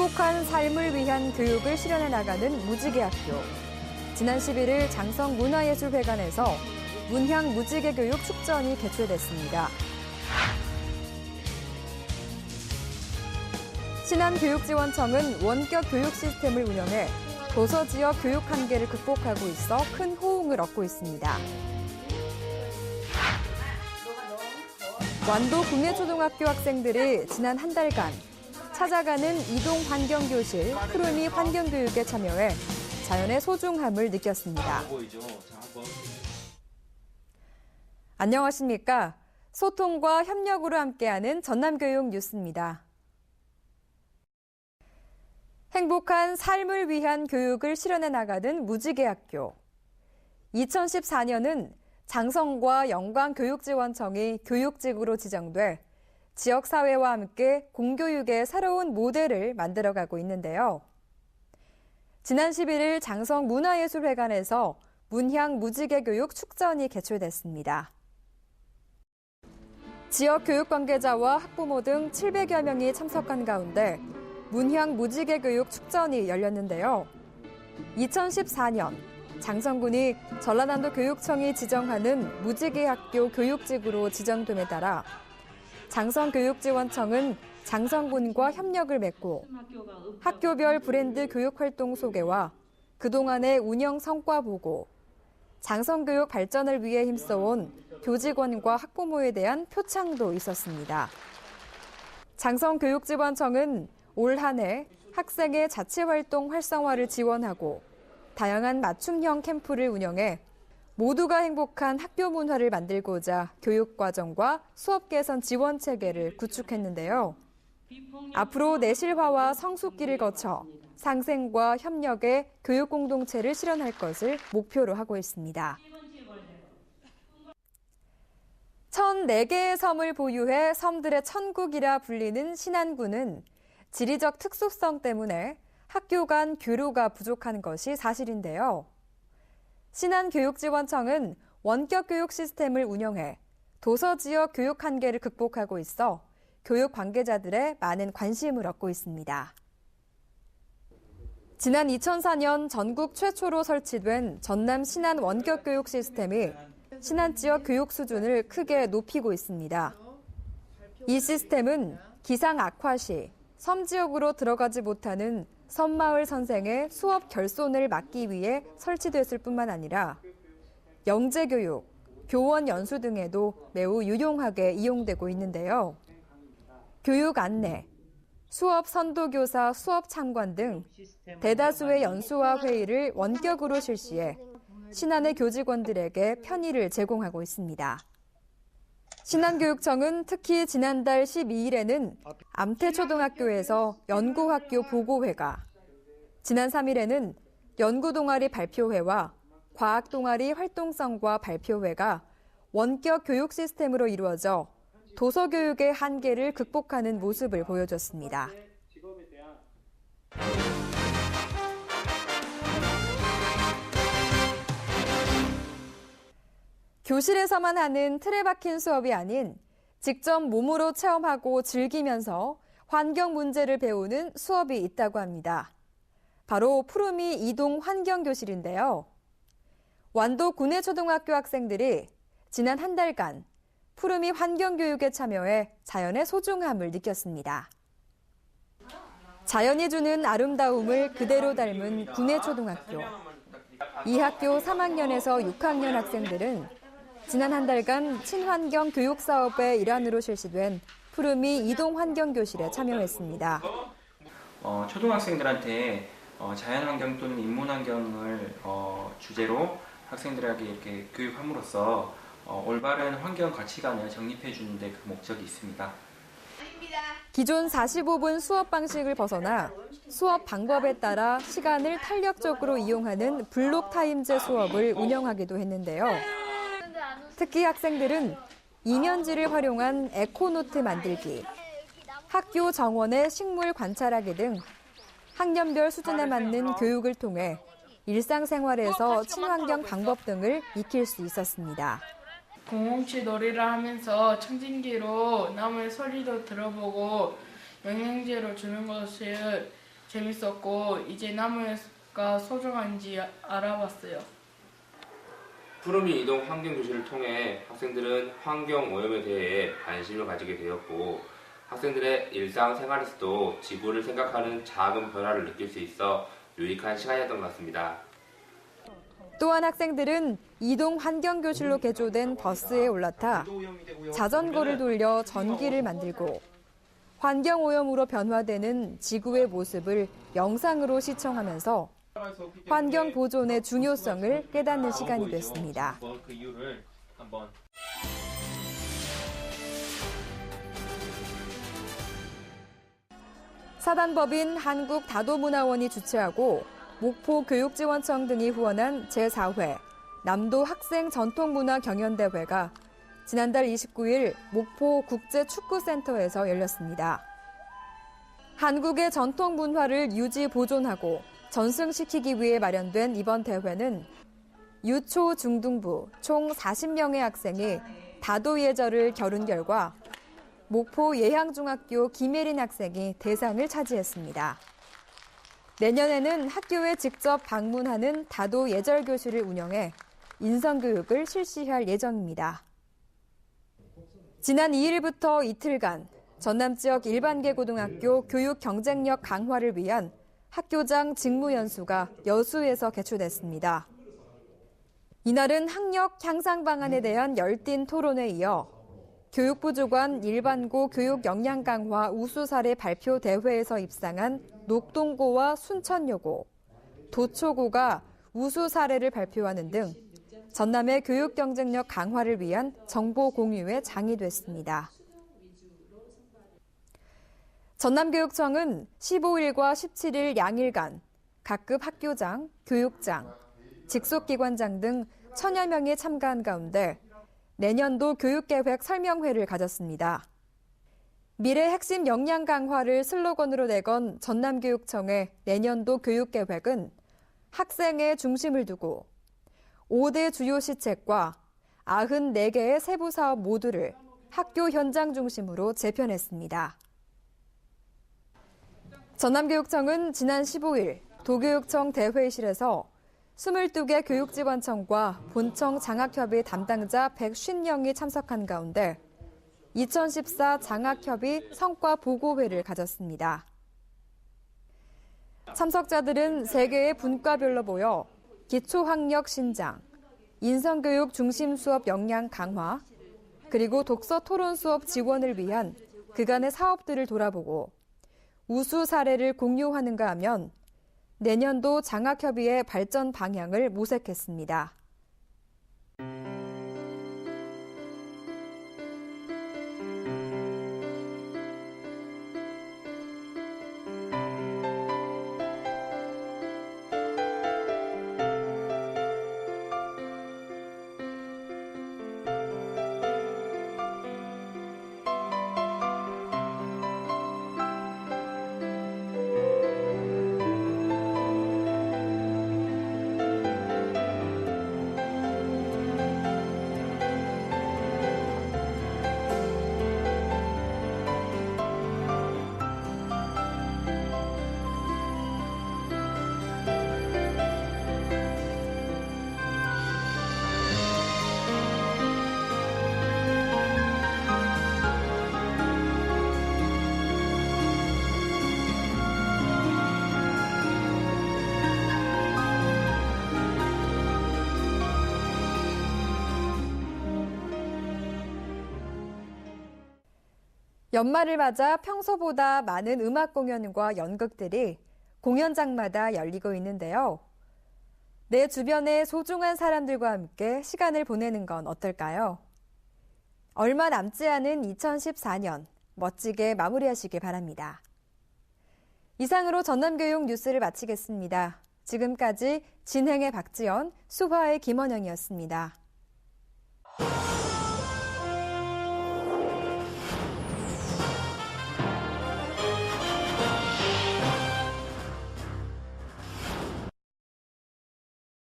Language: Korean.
행복한 삶을 위한 교육을 실현해 나가는 무지개 학교. 지난 11일 장성 문화예술회관에서 문향 무지개 교육 축전이 개최됐습니다. 신한교육지원청은 원격 교육 시스템을 운영해 도서 지역 교육 한계를 극복하고 있어 큰 호응을 얻고 있습니다. 완도 국내초등학교 학생들이 지난 한 달간 찾아가는 이동 환경교실 푸르미 환경교육에 참여해 자연의 소중함을 느꼈습니다. 안녕하십니까. 소통과 협력으로 함께하는 전남교육 뉴스입니다. 행복한 삶을 위한 교육을 실현해 나가는 무지개 학교. 2014년은 장성과 영광교육지원청이 교육직으로 지정돼 지역사회와 함께 공교육의 새로운 모델을 만들어가고 있는데요. 지난 11일 장성 문화예술회관에서 문향 무지개 교육 축전이 개최됐습니다. 지역 교육 관계자와 학부모 등 700여 명이 참석한 가운데 문향 무지개 교육 축전이 열렸는데요. 2014년 장성군이 전라남도 교육청이 지정하는 무지개 학교 교육직으로 지정됨에 따라 장성교육지원청은 장성군과 협력을 맺고 학교별 브랜드 교육 활동 소개와 그동안의 운영 성과 보고, 장성교육 발전을 위해 힘써온 교직원과 학부모에 대한 표창도 있었습니다. 장성교육지원청은 올 한 해 학생의 자치활동 활성화를 지원하고 다양한 맞춤형 캠프를 운영해 모두가 행복한 학교 문화를 만들고자 교육과정과 수업 개선 지원 체계를 구축했는데요. 앞으로 내실화와 성숙기를 거쳐 상생과 협력의 교육 공동체를 실현할 것을 목표로 하고 있습니다. 1004개의 섬을 보유해 섬들의 천국이라 불리는 신안군은 지리적 특수성 때문에 학교 간 교류가 부족한 것이 사실인데요. 신안교육지원청은 원격 교육 시스템을 운영해 도서 지역 교육 한계를 극복하고 있어 교육 관계자들의 많은 관심을 얻고 있습니다. 지난 2004년 전국 최초로 설치된 전남 신안 원격 교육 시스템이 신안 지역 교육 수준을 크게 높이고 있습니다. 이 시스템은 기상 악화 시 섬 지역으로 들어가지 못하는 섬마을 선생의 수업 결손을 막기 위해 설치됐을 뿐만 아니라 영재 교육, 교원 연수 등에도 매우 유용하게 이용되고 있는데요. 교육 안내, 수업 선도교사 수업 참관 등 대다수의 연수와 회의를 원격으로 실시해 신안의 교직원들에게 편의를 제공하고 있습니다. 신안교육청은 특히 지난달 12일에는 암태초등학교에서 연구학교 보고회가, 지난 3일에는 연구동아리 발표회와 과학동아리 활동성과 발표회가 원격 교육 시스템으로 이루어져 도서교육의 한계를 극복하는 모습을 보여줬습니다. 교실에서만 하는 틀에 박힌 수업이 아닌 직접 몸으로 체험하고 즐기면서 환경 문제를 배우는 수업이 있다고 합니다. 바로 푸르미 이동 환경 교실인데요. 완도 군내초등학교 학생들이 지난 한 달간 푸르미 환경 교육에 참여해 자연의 소중함을 느꼈습니다. 자연이 주는 아름다움을 그대로 닮은 군내초등학교. 이 학교 3학년에서 6학년 학생들은 지난 한 달간 친환경 교육 사업의 일환으로 실시된 푸르미 이동 환경 교실에 참여했습니다. 어, 초등학생들한테 어, 자연환경 또는 인문환경을 어, 주제로 학생들에게 이렇게 교육함으로써 어, 올바른 환경 가치관을 정립해 주는 데 그 목적이 있습니다. 기존 45분 수업 방식을 벗어나 수업 방법에 따라 시간을 탄력적으로 이용하는 블록 타임제 수업을 운영하기도 했는데요. 특히 학생들은 이면지를 활용한 에코노트 만들기, 학교 정원의 식물 관찰하기 등 학년별 수준에 맞는 교육을 통해 일상생활에서 친환경 방법 등을 익힐 수 있었습니다. 007 놀이를 하면서 청진기로 나무의 소리도 들어보고 영양제로 주는 것을 재밌었고 이제 나무가 소중한지 아- 알아봤어요. 푸르미 이동 환경 교실을 통해 학생들은 환경 오염에 대해 관심을 가지게 되었고 학생들의 일상 생활에서도 지구를 생각하는 작은 변화를 느낄 수 있어 유익한 시간이었던 것 같습니다. 또한 학생들은 이동 환경 교실로 개조된 버스에 올라타 자전거를 돌려 전기를 만들고 환경 오염으로 변화되는 지구의 모습을 영상으로 시청하면서 환경 보존의 중요성을 깨닫는 시간이 됐습니다. 사단법인 한국다도문화원이 주최하고 목포교육지원청 등이 후원한 제4회 남도 학생 전통문화 경연대회가 지난달 29일 목포 국제축구센터에서 열렸습니다. 한국의 전통 문화를 유지 보존하고 전승시키기 위해 마련된 이번 대회는 유초 중등부 총 40명의 학생이 다도 예절을 겨룬 결과 목포 예향중학교 김예린 학생이 대상을 차지했습니다. 내년에는 학교에 직접 방문하는 다도 예절 교실을 운영해 인성교육을 실시할 예정입니다. 지난 2일부터 이틀간 전남 지역 일반계 고등학교 교육 경쟁력 강화를 위한 학교장 직무연수가 여수에서 개최됐습니다. 이날은 학력 향상 방안에 대한 열띤 토론에 이어 교육부 주관 일반고 교육 역량 강화 우수 사례 발표 대회에서 입상한 녹동고와 순천여고, 도초고가 우수 사례를 발표하는 등 전남의 교육 경쟁력 강화를 위한 정보 공유에 장이 됐습니다. 전남교육청은 15일과 17일 양일간 각급 학교장, 교육장, 직속기관장 등 천여 명이 참가한 가운데 내년도 교육계획 설명회를 가졌습니다. 미래 핵심 역량 강화를 슬로건으로 내건 전남교육청의 내년도 교육계획은 학생의 중심을 두고 5대 주요 시책과 94개의 세부 사업 모두를 학교 현장 중심으로 재편했습니다. 전남교육청은 지난 15일 도교육청 대회의실에서 22개 교육지원청과 본청 장학협의 담당자 150명이 참석한 가운데 2014 장학협의 성과 보고회를 가졌습니다. 참석자들은 세 개의 분과별로 모여 기초학력 신장, 인성교육 중심 수업 역량 강화, 그리고 독서 토론 수업 지원을 위한 그간의 사업들을 돌아보고 우수 사례를 공유하는가 하면 내년도 장학협의회 발전 방향을 모색했습니다. 연말을 맞아 평소보다 많은 음악 공연과 연극들이 공연장마다 열리고 있는데요. 내 주변의 소중한 사람들과 함께 시간을 보내는 건 어떨까요? 얼마 남지 않은 2014년 멋지게 마무리하시길 바랍니다. 이상으로 전남교육 뉴스를 마치겠습니다. 지금까지 진행의 박지연, 수화의 김원영이었습니다.